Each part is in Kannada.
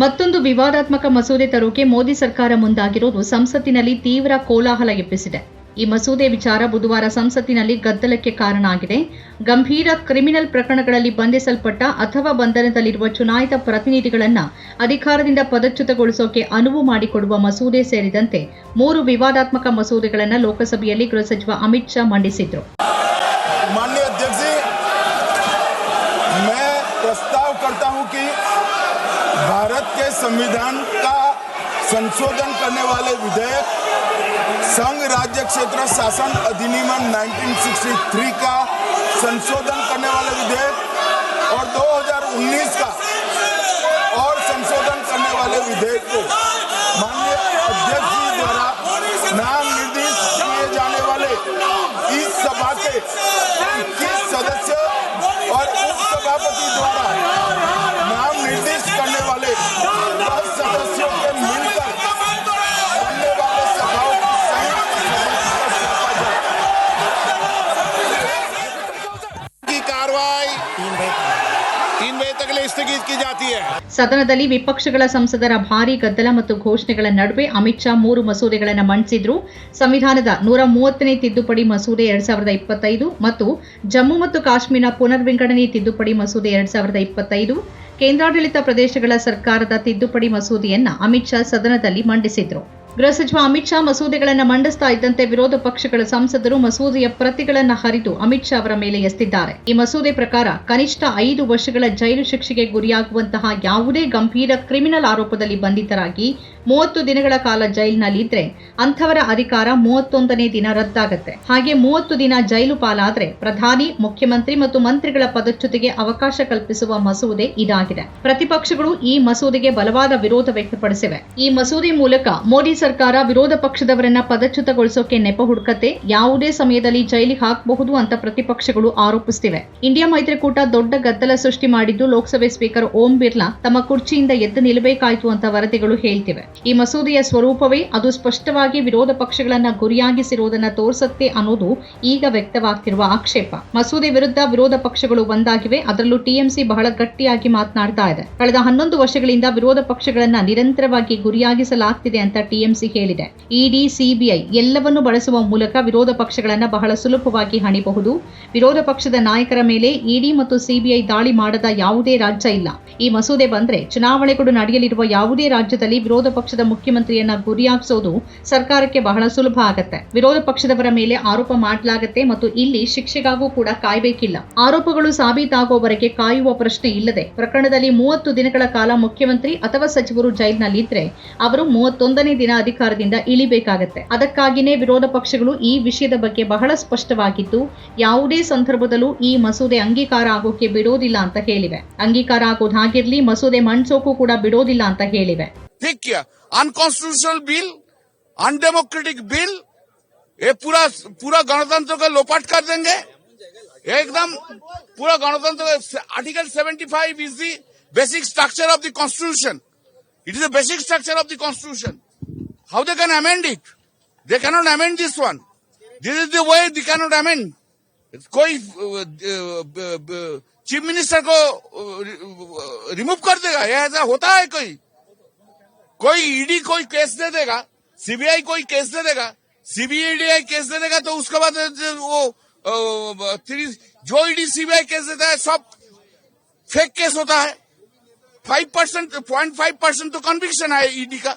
ಮತ್ತೊಂದು ವಿವಾದಾತ್ಮಕ ಮಸೂದೆ ತರೋಕೆ ಮೋದಿ ಸರ್ಕಾರ ಮುಂದಾಗಿರುವುದು ಸಂಸತ್ತಿನಲ್ಲಿ ತೀವ್ರ ಕೋಲಾಹಲ ಎಬ್ಬಿಸಿದೆ. ಈ ಮಸೂದೆ ವಿಚಾರ ಬುಧವಾರ ಸಂಸತ್ತಿನಲ್ಲಿ ಗದ್ದಲಕ್ಕೆ ಕಾರಣ ಆಗಿದೆ. ಗಂಭೀರ ಕ್ರಿಮಿನಲ್ ಪ್ರಕರಣಗಳಲ್ಲಿ ಬಂಧಿಸಲ್ಪಟ್ಟ ಅಥವಾ ಬಂಧನದಲ್ಲಿರುವ ಚುನಾಯಿತ ಪ್ರತಿನಿಧಿಗಳನ್ನು ಅಧಿಕಾರದಿಂದ ಪದಚ್ಯುತಗೊಳಿಸೋಕೆ ಅನುವು ಮಾಡಿಕೊಡುವ ಮಸೂದೆ ಸೇರಿದಂತೆ ಮೂರು ವಿವಾದಾತ್ಮಕ ಮಸೂದೆಗಳನ್ನು ಲೋಕಸಭೆಯಲ್ಲಿ ಗೃಹ ಸಚಿವ ಅಮಿತ್ ಶಾ ಮಂಡಿಸಿದ್ರು. भारत के संविधान का संशोधन करने वाले विधेयक संघ राज्य क्षेत्र शासन अधिनियम 1963 का संशोधन करने वाले विधेयक और 2019 का और संशोधन करने वाले विधेयक को माननीय अध्यक्ष जी द्वारा नाम निर्देश किए जाने वाले इस सभा के इक्कीस सदस्य और उप सभापति द्वारा ಸದನದಲ್ಲಿ ವಿಪಕ್ಷಗಳ ಸಂಸದರ ಭಾರೀ ಗದ್ದಲ ಮತ್ತು ಘೋಷಣೆಗಳ ನಡುವೆ ಅಮಿತ್ ಶಾ ಮೂರು ಮಸೂದೆಗಳನ್ನು ಮಂಡಿಸಿದ್ರು ಸಂವಿಧಾನದ ನೂರ ಮೂವತ್ತನೇ ತಿದ್ದುಪಡಿ ಮಸೂದೆ ಎರಡ್ ಸಾವಿರದ ಇಪ್ಪತ್ತೈದು ಮತ್ತು ಜಮ್ಮು ಮತ್ತು ಕಾಶ್ಮೀರ ಪುನರ್ವಿಂಗಡಣೆ ತಿದ್ದುಪಡಿ ಮಸೂದೆ ಎರಡ್ ಸಾವಿರದ ಇಪ್ಪತ್ತೈದು. ಕೇಂದ್ರಾಡಳಿತ ಪ್ರದೇಶಗಳ ಸರ್ಕಾರದ ತಿದ್ದುಪಡಿ ಮಸೂದೆಯನ್ನ ಅಮಿತ್ ಶಾ ಸದನದಲ್ಲಿ ಮಂಡಿಸಿದ್ರು. ಗೃಹ ಸಚಿವ ಅಮಿತ್ ಶಾ ಮಸೂದೆಗಳನ್ನು ಮಂಡಿಸ್ತಾ ಇದ್ದಂತೆ ವಿರೋಧ ಪಕ್ಷಗಳ ಸಂಸದರು ಮಸೂದೆಯ ಪ್ರತಿಗಳನ್ನು ಹರಿದು ಅಮಿತ್ ಶಾ ಅವರ ಮೇಲೆ ಎಸ್ತಿದ್ದಾರೆ ಈ ಮಸೂದೆ ಪ್ರಕಾರ ಕನಿಷ್ಠ ಐದು ವರ್ಷಗಳ ಜೈಲು ಶಿಕ್ಷೆಗೆ ಗುರಿಯಾಗುವಂತಹ ಯಾವುದೇ ಗಂಭೀರ ಕ್ರಿಮಿನಲ್ ಆರೋಪದಲ್ಲಿ ಬಂಧಿತರಾಗಿ ಮೂವತ್ತು ದಿನಗಳ ಕಾಲ ಜೈಲಿನಲ್ಲಿದ್ರೆ ಅಂಥವರ ಅಧಿಕಾರ ಮೂವತ್ತೊಂದನೇ ದಿನ ರದ್ದಾಗತ್ತೆ. ಹಾಗೆ ಮೂವತ್ತು ದಿನ ಜೈಲು ಪಾಲಾದ್ರೆ ಪ್ರಧಾನಿ, ಮುಖ್ಯಮಂತ್ರಿ ಮತ್ತು ಮಂತ್ರಿಗಳ ಪದಚ್ಯುತಿಗೆ ಅವಕಾಶ ಕಲ್ಪಿಸುವ ಮಸೂದೆ ಇದಾಗಿದೆ. ಪ್ರತಿಪಕ್ಷಗಳು ಈ ಮಸೂದೆಗೆ ಬಲವಾದ ವಿರೋಧ ವ್ಯಕ್ತಪಡಿಸಿವೆ. ಈ ಮಸೂದೆ ಮೂಲಕ ಮೋದಿ ಸರ್ಕಾರ ವಿರೋಧ ಪಕ್ಷದವರನ್ನ ಪದಚ್ಯುತಗೊಳಿಸೋಕೆ ನೆಪ ಹುಡುಕತ್ತೆ. ಯಾವುದೇ ಸಮಯದಲ್ಲಿ ಜೈಲಿಗೆ ಹಾಕಬಹುದು ಅಂತ ಪ್ರತಿಪಕ್ಷಗಳು ಆರೋಪಿಸುತ್ತಿವೆ ಇಂಡಿಯಾ ಮೈತ್ರಿಕೂಟ ದೊಡ್ಡ ಗದ್ದಲ ಸೃಷ್ಟಿ ಮಾಡಿದ್ದು ಲೋಕಸಭೆ ಸ್ಪೀಕರ್ ಓಂ ಬಿರ್ಲಾ ತಮ್ಮ ಕುರ್ಚಿಯಿಂದ ಎದ್ದು ನಿಲ್ಲಬೇಕಾಯಿತು ಅಂತ ವರದಿಗಳು ಹೇಳ್ತಿವೆ. ಈ ಮಸೂದೆಯ ಸ್ವರೂಪವೇ ಅದು ಸ್ಪಷ್ಟವಾಗಿ ವಿರೋಧ ಪಕ್ಷಗಳನ್ನು ಗುರಿಯಾಗಿಸಿರುವುದನ್ನ ತೋರಿಸುತ್ತೆ ಅನ್ನೋದು ಈಗ ವ್ಯಕ್ತವಾಗ್ತಿರುವ ಆಕ್ಷೇಪ. ಮಸೂದೆ ವಿರುದ್ಧ ವಿರೋಧ ಪಕ್ಷಗಳು ಒಂದಾಗಿವೆ, ಅದರಲ್ಲೂ ಟಿಎಂಸಿ ಬಹಳ ಗಟ್ಟಿಯಾಗಿ ಮಾತನಾಡ್ತಾ ಇದೆ. ಕಳೆದ ಹನ್ನೊಂದು ವರ್ಷಗಳಿಂದ ವಿರೋಧ ಪಕ್ಷಗಳನ್ನ ನಿರಂತರವಾಗಿ ಗುರಿಯಾಗಿಸಲಾಗ್ತಿದೆ ಅಂತ ಟಿಎಂಸಿ ಹೇಳಿದೆ. ಇಡಿ, ಸಿಬಿಐ ಎಲ್ಲವನ್ನು ಬಳಸುವ ಮೂಲಕ ವಿರೋಧ ಪಕ್ಷಗಳನ್ನ ಬಹಳ ಸುಲಭವಾಗಿ ಹಣಿಬಹುದು. ವಿರೋಧ ಪಕ್ಷದ ನಾಯಕರ ಮೇಲೆ ಇಡಿ ಮತ್ತು ಸಿಬಿಐ ದಾಳಿ ಮಾಡದ ಯಾವುದೇ ರಾಜ್ಯ ಇಲ್ಲ. ಈ ಮಸೂದೆ ಬಂದ್ರೆ ಚುನಾವಣೆಗಳು ನಡೆಯಲಿರುವ ಯಾವುದೇ ರಾಜ್ಯದಲ್ಲಿ ವಿರೋಧ ಪಕ್ಷದ ಮುಖ್ಯಮಂತ್ರಿಯನ್ನ ಗುರಿಯಾಗಿಸೋದು ಸರ್ಕಾರಕ್ಕೆ ಬಹಳ ಸುಲಭ ಆಗತ್ತೆ. ವಿರೋಧ ಪಕ್ಷದವರ ಮೇಲೆ ಆರೋಪ ಮಾಡಲಾಗತ್ತೆ ಮತ್ತು ಇಲ್ಲಿ ಶಿಕ್ಷೆಗಾಗೂ ಕೂಡ ಕಾಯ್ಬೇಕಿಲ್ಲ. ಆರೋಪಗಳು ಸಾಬೀತಾಗುವವರೆಗೆ ಕಾಯುವ ಪ್ರಶ್ನೆ ಇಲ್ಲದೆ ಪ್ರಕರಣದಲ್ಲಿ ಮೂವತ್ತು ದಿನಗಳ ಕಾಲ ಮುಖ್ಯಮಂತ್ರಿ ಅಥವಾ ಸಚಿವರು ಜೈಲ್ನಲ್ಲಿ ಇದ್ರೆ ಅವರು ಮೂವತ್ತೊಂದನೇ ದಿನ ಅಧಿಕಾರದಿಂದ ಇಳಿಬೇಕಾಗತ್ತೆ. ಅದಕ್ಕಾಗಿನೇ ವಿರೋಧ ಪಕ್ಷಗಳು ಈ ವಿಷಯದ ಬಗ್ಗೆ ಬಹಳ ಸ್ಪಷ್ಟವಾಗಿದ್ದು, ಯಾವುದೇ ಸಂದರ್ಭದಲ್ಲೂ ಈ ಮಸೂದೆ ಅಂಗೀಕಾರ ಆಗೋಕೆ ಬಿಡೋದಿಲ್ಲ ಅಂತ ಹೇಳಿವೆ. ಅಂಗೀಕಾರ ಆಗೋದು ಹಾಗಿರ್ಲಿ, ಮಸೂದೆ ಮಂಡಿಸೋಕು ಕೂಡ ಬಿಡೋದಿಲ್ಲ ಅಂತ ಹೇಳಿವೆ. अनकॉन्स्टिट्यूशनल बिल अनडेमोक्रेटिक बिल ये पूरा पूरा गणतंत्र को लोपाट कर देंगे एकदम पूरा गणतंत्र article 75 is the basic structure of the constitution it is the basic structure of the constitution how they can amend it they cannot amend this one this is the way they cannot amend कोई चीफ मिनिस्टर को रिमूव कर देगा ये ऐसा होता है कोई कोई ईडी कोई केस दे देगा, सीबीआई कोई केस दे देगा, सीबीआई केस दे देगा तो उसके बाद वो थ्री- जो ईडी सीबीआई केस देता है, सब फेक केस होता है। Five percent point five percent तो कन्विक्शन है ईडी का।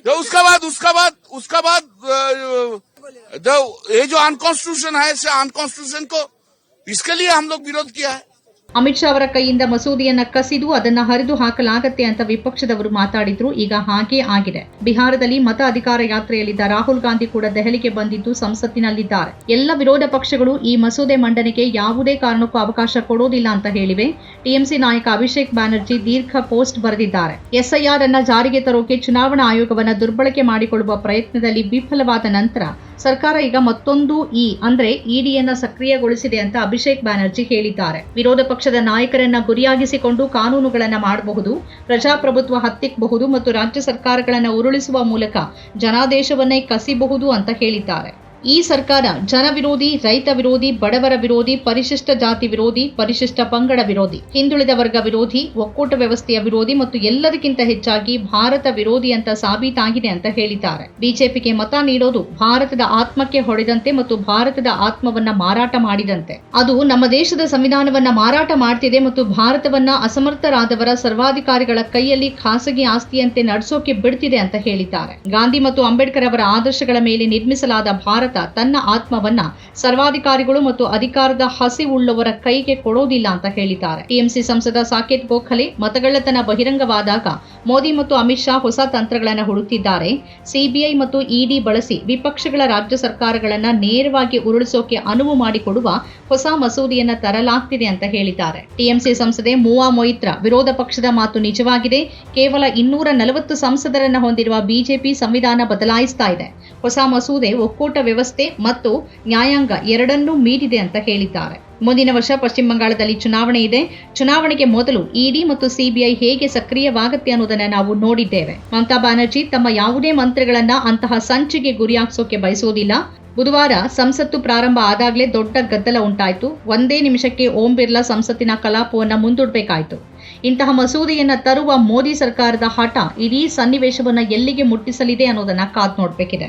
तो उसका बाद उसका बाद उसका बाद ये जो अनकॉन्स्टिट्यूशन है अनकॉन्स्टिट्यूशन को, इसके लिए हम लोग विरोध किया है। ಅಮಿತ್ ಶಾ ಅವರ ಕೈಯಿಂದ ಮಸೂದೆಯನ್ನ ಕಸಿದು ಅದನ್ನ ಹರಿದು ಹಾಕಲಾಗತ್ತೆ ಅಂತ ವಿಪಕ್ಷದವರು ಮಾತಾಡಿದ್ರು. ಈಗ ಹಾಗೇ ಆಗಿದೆ. ಬಿಹಾರದಲ್ಲಿ ಮತ ಅಧಿಕಾರ ಯಾತ್ರೆಯಲ್ಲಿದ್ದ ರಾಹುಲ್ ಗಾಂಧಿ ಕೂಡ ದೆಹಲಿಗೆ ಬಂದಿದ್ದು ಸಂಸತ್ತಿನಲ್ಲಿದ್ದಾರೆ. ಎಲ್ಲ ವಿರೋಧ ಪಕ್ಷಗಳು ಈ ಮಸೂದೆ ಮಂಡನೆಗೆ ಯಾವುದೇ ಕಾರಣಕ್ಕೂ ಅವಕಾಶ ಕೊಡೋದಿಲ್ಲ ಅಂತ ಹೇಳಿವೆ. ಟಿಎಂಸಿ ನಾಯಕ ಅಭಿಷೇಕ್ ಬ್ಯಾನರ್ಜಿ ದೀರ್ಘ ಪೋಸ್ಟ್ ಬರೆದಿದ್ದಾರೆ. ಎಸ್ಐಆರ್ ಅನ್ನ ಜಾರಿಗೆ ತರೋಕೆ ಚುನಾವಣಾ ಆಯೋಗವನ್ನ ದುರ್ಬಳಕೆ ಮಾಡಿಕೊಳ್ಳುವ ಪ್ರಯತ್ನದಲ್ಲಿ ವಿಫಲವಾದ ನಂತರ ಸರ್ಕಾರ ಈಗ ಮತ್ತೊಂದು ಇ ಅಂದ್ರೆ ಇಡಿಯನ್ನ ಸಕ್ರಿಯಗೊಳಿಸಿದೆ ಅಂತ ಅಭಿಷೇಕ್ ಬ್ಯಾನರ್ಜಿ ಹೇಳಿದ್ದಾರೆ. ವಿರೋಧ ಪಕ್ಷದ ನಾಯಕರನ್ನ ಗುರಿಯಾಗಿಸಿಕೊಂಡು ಕಾನೂನುಗಳನ್ನ ಮಾಡಬಹುದು, ಪ್ರಜಾಪ್ರಭುತ್ವ ಹತ್ತಿಕ್ಕಬಹುದು ಮತ್ತು ರಾಜ್ಯ ಸರ್ಕಾರಗಳನ್ನ ಉರುಳಿಸುವ ಮೂಲಕ ಜನಾದೇಶವನ್ನೇ ಕಸಿಬಹುದು ಅಂತ ಹೇಳಿದ್ದಾರೆ. ಈ ಸರ್ಕಾರ ಜನ ವಿರೋಧಿ, ರೈತ ವಿರೋಧಿ, ಬಡವರ ವಿರೋಧಿ, ಪರಿಶಿಷ್ಟ ಜಾತಿ ವಿರೋಧಿ, ಪರಿಶಿಷ್ಟ ಪಂಗಡ ವಿರೋಧಿ, ಹಿಂದುಳಿದ ವರ್ಗ ವಿರೋಧಿ, ಒಕ್ಕೂಟ ವ್ಯವಸ್ಥೆಯ ವಿರೋಧಿ ಮತ್ತು ಎಲ್ಲದಕ್ಕಿಂತ ಹೆಚ್ಚಾಗಿ ಭಾರತ ವಿರೋಧಿ ಅಂತ ಸಾಬೀತಾಗಿದೆ ಅಂತ ಹೇಳಿದ್ದಾರೆ. ಬಿಜೆಪಿಗೆ ಮತ ನೀಡೋದು ಭಾರತದ ಆತ್ಮಕ್ಕೆ ಹೊಡೆದಂತೆ ಮತ್ತು ಭಾರತದ ಆತ್ಮವನ್ನ ಮಾರಾಟ ಮಾಡಿದಂತೆ. ಅದು ನಮ್ಮ ದೇಶದ ಸಂವಿಧಾನವನ್ನ ಮಾರಾಟ ಮಾಡ್ತಿದೆ ಮತ್ತು ಭಾರತವನ್ನ ಅಸಮರ್ಥರಾದವರ ಸರ್ವಾಧಿಕಾರಿಗಳ ಕೈಯಲ್ಲಿ ಖಾಸಗಿ ಆಸ್ತಿಯಂತೆ ನಡೆಸೋಕೆ ಬಿಡ್ತಿದೆ ಅಂತ ಹೇಳಿದ್ದಾರೆ. ಗಾಂಧಿ ಮತ್ತು ಅಂಬೇಡ್ಕರ್ ಅವರ ಆದರ್ಶಗಳ ಮೇಲೆ ನಿರ್ಮಿಸಲಾದ ಭಾರತ ತನ್ನ ಆತ್ಮವನ್ನ ಸರ್ವಾಧಿಕಾರಿಗಳು ಮತ್ತು ಅಧಿಕಾರದ ಹಸಿವುಳ್ಳವರ ಕೈಗೆ ಕೊಡೋದಿಲ್ಲ ಅಂತ ಹೇಳಿದ್ದಾರೆ. ಟಿಎಂಸಿ ಸಂಸದ ಸಾಕೇತ್ ಗೋಖಲೆ ಮತಗಳ್ಳತನ ಬಹಿರಂಗವಾದಾಗ ಮೋದಿ ಮತ್ತು ಅಮಿತ್ ಶಾ ಹೊಸ ತಂತ್ರಗಳನ್ನು ಹುಡುಕ್ತಿದ್ದಾರೆ. ಸಿಬಿಐ ಮತ್ತು ಇಡಿ ಬಳಸಿ ವಿಪಕ್ಷಗಳ ರಾಜ್ಯ ಸರ್ಕಾರಗಳನ್ನ ನೇರವಾಗಿ ಉರುಳಿಸೋಕೆ ಅನುವು ಮಾಡಿಕೊಡುವ ಹೊಸ ಮಸೂದೆಯನ್ನ ತರಲಾಗ್ತಿದೆ ಅಂತ ಹೇಳಿದ್ದಾರೆ. ಟಿಎಂಸಿ ಸಂಸದೆ ಮೂವಾ ಮೊಯಿತ್ರ ವಿರೋಧ ಪಕ್ಷದ ಮಾತು ನಿಜವಾಗಿದೆ. ಕೇವಲ ಇನ್ನೂರ ನಲವತ್ತು ಸಂಸದರನ್ನ ಹೊಂದಿರುವ ಬಿಜೆಪಿ ಸಂವಿಧಾನ ಬದಲಾಯಿಸ್ತಾ ಇದೆ. ಹೊಸ ಮಸೂದೆ ಒಕ್ಕೂಟ ವ್ಯವಸ್ಥೆ ಮತ್ತು ನ್ಯಾಯಾಂಗ ಎರಡನ್ನೂ ಮೀರಿದೆ ಅಂತ ಹೇಳಿದ್ದಾರೆ. ಮುಂದಿನ ವರ್ಷ ಪಶ್ಚಿಮ ಬಂಗಾಳದಲ್ಲಿ ಚುನಾವಣೆ ಇದೆ. ಚುನಾವಣೆಗೆ ಮೊದಲು ಇಡಿ ಮತ್ತು ಸಿಬಿಐ ಹೇಗೆ ಸಕ್ರಿಯವಾಗುತ್ತೆ ಅನ್ನೋದನ್ನ ನಾವು ನೋಡಿದ್ದೇವೆ. ಮಮತಾ ಬ್ಯಾನರ್ಜಿ ತಮ್ಮ ಯಾವುದೇ ಮಂತ್ರಿಗಳನ್ನ ಅಂತಹ ಸಂಚಿಗೆ ಗುರಿಯಾಗಿಸೋಕೆ ಬಯಸೋದಿಲ್ಲ. ಬುಧವಾರ ಸಂಸತ್ತು ಪ್ರಾರಂಭ ಆದಾಗಲೇ ದೊಡ್ಡ ಗದ್ದಲ ಉಂಟಾಯಿತು. ಒಂದೇ ನಿಮಿಷಕ್ಕೆ ಓಂ ಬಿರ್ಲಾ ಸಂಸತ್ತಿನ ಕಲಾಪವನ್ನ ಮುಂದೂಡಬೇಕಾಯಿತು. ಇಂತಹ ಮಸೂದೆಯನ್ನ ತರುವ ಮೋದಿ ಸರ್ಕಾರದ ಹಠ ಇಡೀ ಸನ್ನಿವೇಶವನ್ನ ಎಲ್ಲಿಗೆ ಮುಟ್ಟಿಸಲಿದೆ ಅನ್ನೋದನ್ನ ಕಾದ್ ನೋಡ್ಬೇಕಿದೆ.